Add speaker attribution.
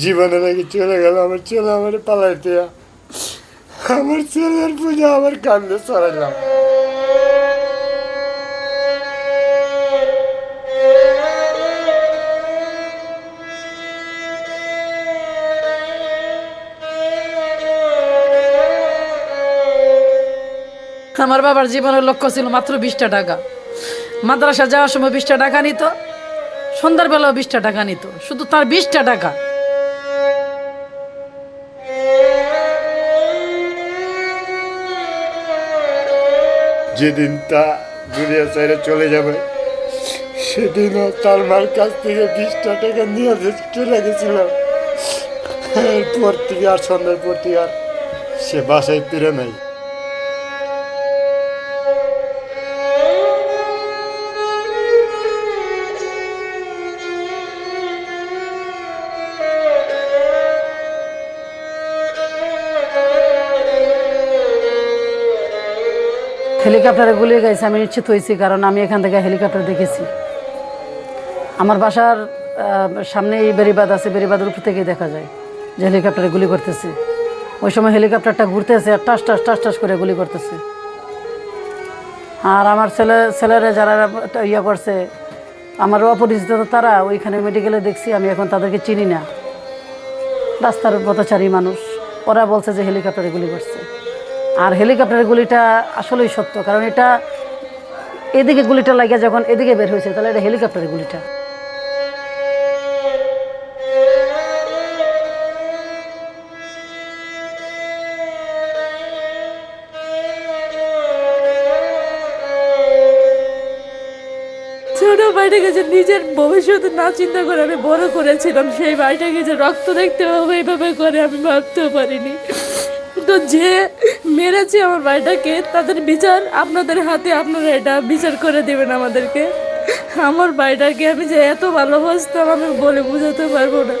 Speaker 1: জীবনে নাকি চলে গেল, আমার ছেলে আমার পালাইতে আমার ছেলের পূজা আমার কান্দে চড়াইলাম।
Speaker 2: আমার বাবার জীবনের লক্ষ্য ছিল মাত্র বিশটা টাকা। মাদ্রাসা যাওয়ার সময় বিশটা টাকা নিত, সন্ধ্যার বেলাও বিশটা টাকা নিত। শুধু তার বিশটা টাকা।
Speaker 1: যেদিন তা দুনিয়া ছেড়ে চলে যাবে, সেদিনও তার মার কাছ থেকে বিশটা টাকা নিয়ে চলে গেছিলাম। এরপর থেকে আর সন্ধ্যার পর থেকে আর সে বাসায় ফিরে নাই।
Speaker 2: হেলিকপ্টারে গুলি গেছে আমি নিশ্চিত হয়েছি, কারণ আমি এখান থেকে হেলিকপ্টার দেখেছি। আমার বাসার সামনে এই বেরিবাদ আছে বেরিবাদের উপর থেকেই দেখা যায় যে হেলিকপ্টারে গুলি করতেছে। ওই সময় হেলিকপ্টারটা ঘুরতেছে আর টাস টাস টাস টাস করে গুলি করতেছে। আর আমার ছেলে, ছেলেরা যারা ইয়ে করছে, আমার অপরিচিত তারা, ওইখানে মেডিকেলে দেখছি, আমি এখন তাদেরকে চিনি না। রাস্তার পথচারী মানুষ, ওরা বলছে যে হেলিকপ্টারে গুলি করছে। আর হেলিকপ্টারের গুলিটা আসলেই সত্য, কারণ এটা এদিকে গুলিটা লাগে যখন এদিকে বের হয়েছে, তাহলে এটা হেলিকপ্টারের গুলিটা।
Speaker 3: নিজের ভবিষ্যৎ না চিন্তা করে আমি বড় করেছিলাম, সেই ভাইটাকে যে রক্ত দেখতে হবে এইভাবে করে আমি ভাবতেও পারিনি। তো যে মেরেছে আমার ভাইটাকে, তাদের বিচার আপনাদের হাতে, আপনারা এটা বিচার করে দেবেন আমাদেরকে। আমার ভাইটাকে আমি যে এত ভালোবাসতাম, আমি বলে বোঝাতে পারব না।